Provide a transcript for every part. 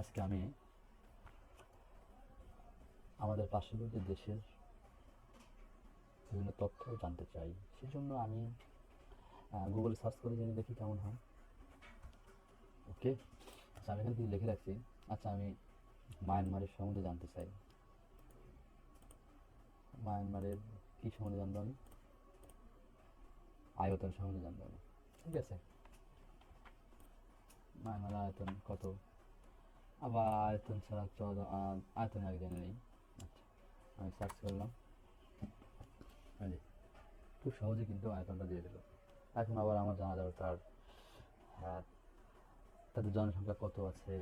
আজকে আমি আমাদের পার্শ্ববর্তী দেশের বিভিন্ন তথ্য জানতে চাই। সেই জন্য আমি গুগলে সার্চ করে জেনে দেখি কেমন হয়। ওকে আচ্ছা আমি এখানে লিখে রাখছি। আচ্ছা আমি মায়ানমারের সম্বন্ধে জানতে চাই। মায়ানমারের কী সম্বন্ধে জানব আমি? আয়তন সম্বন্ধে জানব আমি। ঠিক আছে? মায়ানমার আয়তন কত? আবার আয়তন ছাড়া চল আয়তন আগে জেনে নিই। আচ্ছা আমি সার্চ করলাম। যে, খুব সহজে কিন্তু আয়তনটা দিয়ে দিল। এখন আবার আমার জানা দরকার হ্যাঁ, তাদের জনসংখ্যা কত আছে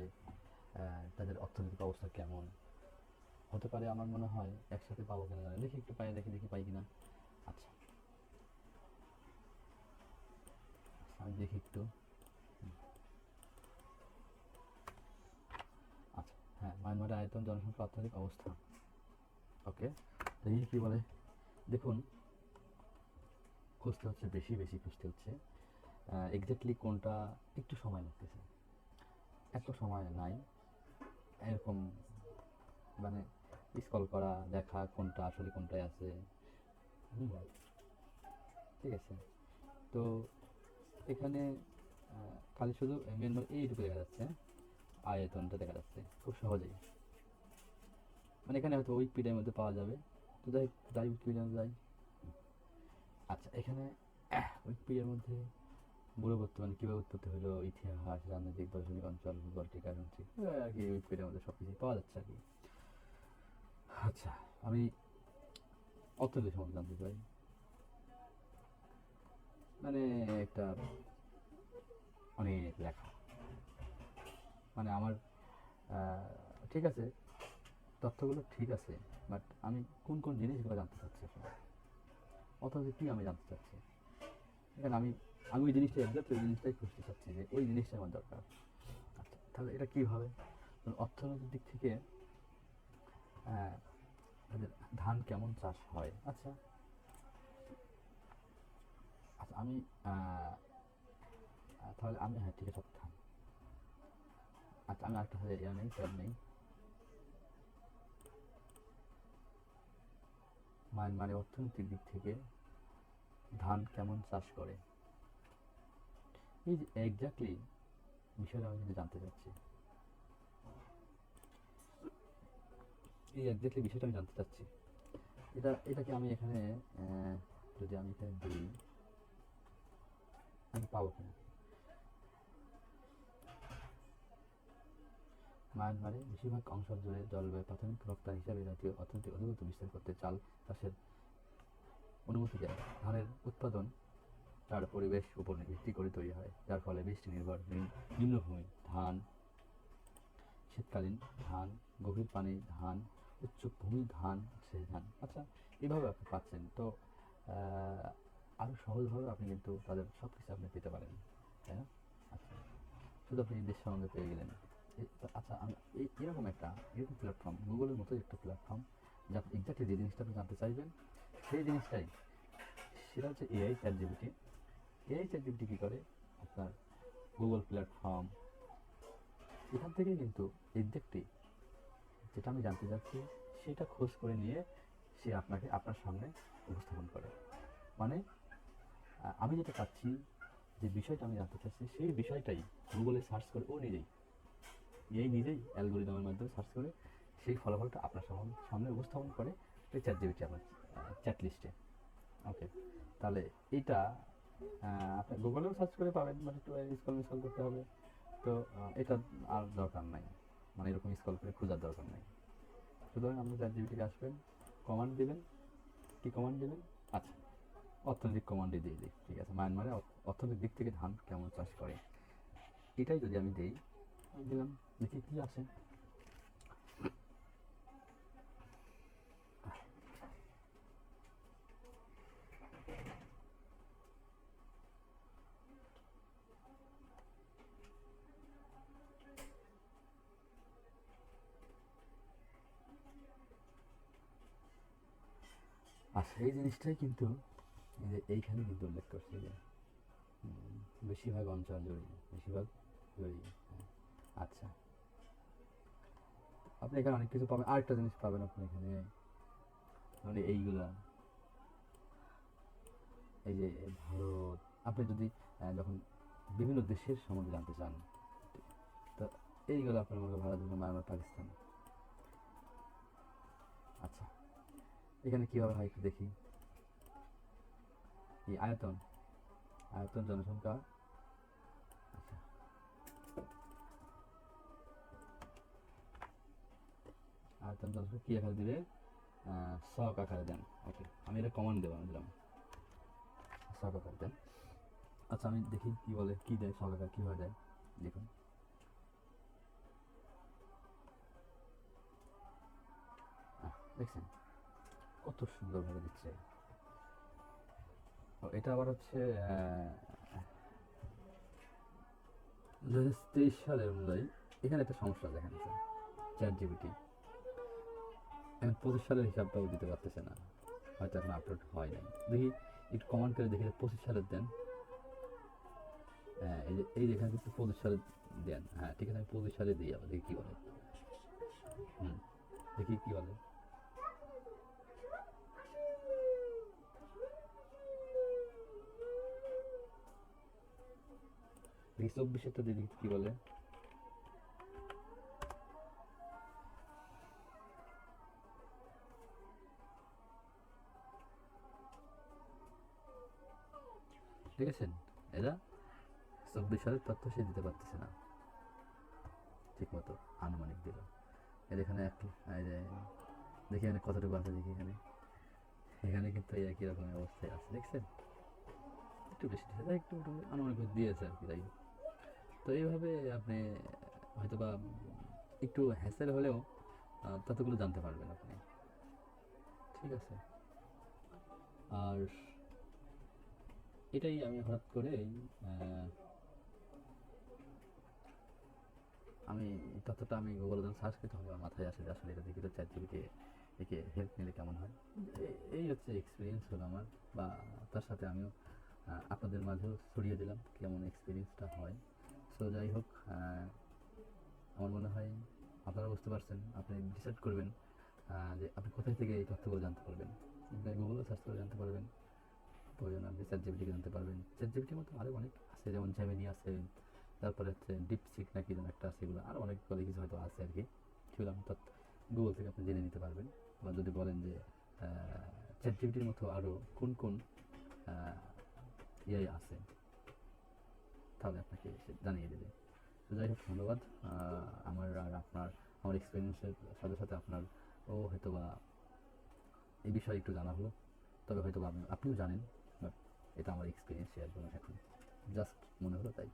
তাদের অর্থনৈতিক অবস্থা কেমন? হতে পারে আমার মনে হয় একসাথে পাবো কিনা জানি দেখি একটু পাই দেখি দেখি পাই কিনা। আচ্ছা আমি দেখি একটু হুম। আচ্ছা হ্যাঁ মায়ানমারের আয়তন জনসংখ্যা অর্থনৈতিক অবস্থা। ওকে? দেখি কি বলে? দেখুন, খুঁজতে হচ্ছে, বেশি বেশি খুঁজতে হচ্ছে। এক্স্যাক্টলি কোনটা একটু সময় লাগতেছে। এত সময় নাই। এরকম মানে স্কল করা, দেখা কোনটা আসলে কোনটায় আছে। ঠিক আছে। তো, এখানে খালি শুধু মেনু এইটুকু দেখা যাচ্ছে। আয়তনটা দেখা যাচ্ছে, খুব সহজেই। মানে এখানে হয়তো উইকিপিডিয়ার মধ্যে পাওয়া যাবে। তো যাই যাই উইকিপিডিয়ার যাই। আচ্ছা এখানে উইকিপিডিয়ার মধ্যে বুড়ো বর্তমানে কীভাবে উৎপত্তি হলো, ইতিহাস, রাজনৈতিক দার্শনিক অঞ্চল ভূগোল টিকারন্ত্রিক আর কি উইকিপিডিয়ার মধ্যে সব কিছু পাওয়া যাচ্ছে আর কি। আচ্ছা আমি অর্থনীতি সম্বন্ধে জানতে চাই। মানে একটা অনেক লেখা। মানে আমার ঠিক আছে, তথ্যগুলো ঠিক আছে বাট আমি কোন কোন জিনিসগুলো জানতে চাচ্ছি আসলে অথচ কি আমি জানতে চাচ্ছি? এখানে আমি আমি ওই জিনিসটা একজাক্ট ওই জিনিসটাই খুঁজতে চাচ্ছি যে ওই জিনিসটা আমার দরকার। আচ্ছা তাহলে এটা কীভাবে? অর্থনৈতিক দিক থেকে ধান কেমন চাষ হয়? আচ্ছা। আচ্ছা আমি তাহলে আমি হ্যাঁ ঠিক আছে আচ্ছা আমি আরেকটা ইয়ে নেই ট্যাব নেই। মায়ানমারের অর্থনৈতিক দিক থেকে ধান কেমন চাষ করে? এই যে এক্স্যাক্টলি বিষয়টা আমি কিন্তু জানতে চাচ্ছি। এই এক্স্যাক্টলি বিষয়টা আমি জানতে চাচ্ছি। এটা, এটাকে আমি এখানে যদি আমি এখানে দিই, আমি পাবো কিনা? মায়ানমারে বেশিরভাগ অংশ জুড়ে জলবায়ু প্রাথমিক রপ্তানি হিসাবে জাতীয় অর্থনৈতিক অধিগত বিস্তার করতে চাল চাষের অনুমতি দেয়। ধানের উৎপাদন তার পরিবেশ উপর ভিত্তি করে তৈরি হয়, যার ফলে বৃষ্টি নির্ভর নিম্নভূমি ধান, শীতকালীন ধান, গভীর পানি ধান, উচ্চ ভূমি ধান সেই ধান। আচ্ছা এইভাবে আপনি পাচ্ছেন। তো আরও সহজভাবে আপনি কিন্তু তাদের সব কিছু আপনি পেতে পারেন, তাই না? আচ্ছা শুধু আপনি দেশ সম্বন্ধে পেয়ে গেলেন। আচ্ছা আমি এরকম একটা এরকম প্ল্যাটফর্ম গুগলের মতো একটা প্ল্যাটফর্ম যা আপনি এক্স্যাক্টলি যে জিনিসটা আপনি জানতে চাইবেন, সেই জিনিসটাই। সেটা হচ্ছে AI chat GPT AI chat GPT কী করে? আপনার গুগল প্ল্যাটফর্ম এখান থেকে কিন্তু এক্স্যাক্টলি যেটা আমি জানতে চাচ্ছি, সেটা খোঁজ করে নিয়ে সে আপনাকে আপনার সামনে উপস্থাপন করে। মানে আমি যেটা চাচ্ছি, যে বিষয়টা আমি জানতে চাচ্ছি, সেই বিষয়টাই গুগলে সার্চ করে ও নিজেই। এই নিজেই অ্যালগোরিদমের মাধ্যমে সার্চ করে সেই ফলাফলটা আপনার সামনে উপস্থাপন করে এই চ্যাট জিবিটি আপনার চ্যাট লিস্টে ওকে তাহলে আহ, আপনি গুগলেও সার্চ করে পাবেন মানে একটু স্কল মিসকল করতে হবে। তো এটা আর দরকার নাই। মানে এরকম স্কল করে খোঁজার দরকার নাই। সুতরাং আপনি চ্যাট জিবিটিকে আসবেন কমান্ড দিবেন। কি কমান্ড দিবেন? আচ্ছা অর্থনৈতিক কমান্ডে দিয়ে দিই ঠিক আছে? মায়ানমারে অর্থ- অর্থনৈতিক দিক থেকে ধান কেমন চাষ করে? এটাই যদি আমি দিই দিলাম। দেখি কি আসে আচ্ছা এই জিনিসটাই কিন্তু যে এইখানে কিন্তু উল্লেখ করছে যে বেশিরভাগ অঞ্চল জড়িয়ে, বেশিরভাগ জড়িয়ে হ্যাঁ। আচ্ছা আপনি এখানে অনেক কিছু পাবেন। আরেকটা জিনিস পাবেন আপনি এখানে। মানে এইগুলা। এই যে ভারত, আপনি যদি যখন বিভিন্ন দেশের সম্বন্ধে জানতে চান, তো এইগুলো আপনার মনে ভারত মায়ানমার, পাকিস্তান। আচ্ছা এখানে কীভাবে হয় একটু দেখি। এই আয়তন আয়তন জনসংখ্যা আয়তন জনসংখ্যা কী আকারে দিলে শখ আকারে দেন। ওকে আমি এটা কমন দেবো, আমি দিলাম। শখ আকারে দেন। আচ্ছা আমি দেখি কি বলে, কি দেয়, শখ আকার কীভাবে দেয়? দেখুন। দেখছেন? কত সুন্দরভাবে দিচ্ছে। এটা আবার হচ্ছে দু হাজার তেইশ সালের অনুযায়ী এখানে একটা সমস্যা দেখা গেছে চ্যাট জিবিটি এখন পঁচিশ সালের হিসাবটাও দিতে পারতেছে না। হয়তো এখন আপলোড হয় নাই। দেখি, একটু কমেন্ট করে দেখি পঁচিশ সালের দেন। হ্যাঁ এই যে এই যে এখানে কিন্তু পঁচিশ সালে দেন। হ্যাঁ ঠিক আছে, আমি পঁচিশ সালে দিই আবার, দেখি কী বলে। হুম, দেখি কী বলে। দেখি চব্বিশেরটা দিয়ে দেখি কী বলে। দেখেছেন এরা চব্বিশ সালের তথ্য সে দিতে পারতেছে না। ঠিক মতো, আনুমানিক দিল। এর এখানে এক এই যে, দেখি এখানে কতটুকু আছে দেখি এখানে। এখানে কিন্তু এই একই রকমের অবস্থায় আছে, দেখছেন? একটু বেশি একটু আনুমানিক দিয়েছে আর কি, তাই। তো এইভাবে আপনি হয়তো বা একটু হ্যাসেল হলেও ততগুলো জানতে পারবেন আপনি। ঠিক আছে? আর এটাই আমি হঠাৎ করে আমি তথ্যটা আমি গুগল সার্চ করতে হবে মাথায় আসে যে আসলে এটা দেখি তো চ্যাট জিবিকে একে হেল্প নিলে কেমন হয়। এই হচ্ছে এক্সপিরিয়েন্স হলো আমার বা তার সাথে আমিও আপনাদের মাঝেও ছড়িয়ে দিলাম কেমন এক্সপিরিয়েন্সটা হয়। সো যাই হোক আমার মনে হয় আপনারা বুঝতে পারছেন, আপনি ডিসাইড করবেন যে আপনি কোথায় থেকে এই তথ্যগুলো জানতে পারবেন। গুগলে সার্চ করে জানতে পারবেন। প্রয়োজন আপনি চ্যাট জিবিটিকে জানতে পারবেন। চ্যাট জিবিটির মতো আরও অনেক আছে, যেমন জেমিনি আছে, তারপরে হচ্ছে ডিপসিক নাকি যেন একটা আছে, এগুলো আরও অনেক কলে কিছু হয়তো আছে আর কি। সেগুলো আপনি তথ্য গুগল থেকে আপনি জেনে নিতে পারবেন। বা যদি বলেন যে চ্যাট জিবিটির মতো আরও কোন কোন ইয়ে আছে, তাহলে আপনাকে জানিয়ে দেবে। তো যাই হোক, ধন্যবাদ। আমার আর আপনার, আমার এক্সপিরিয়েন্সের সাথে সাথে আপনার ও হয়তো বা এই বিষয়ে একটু জানা হলো। তবে হয়তো আপনিও জানেন। এটা আমার এক্সপিরিয়েন্স শেয়ার করলাম এখন। জাস্ট মনে হলো তাই।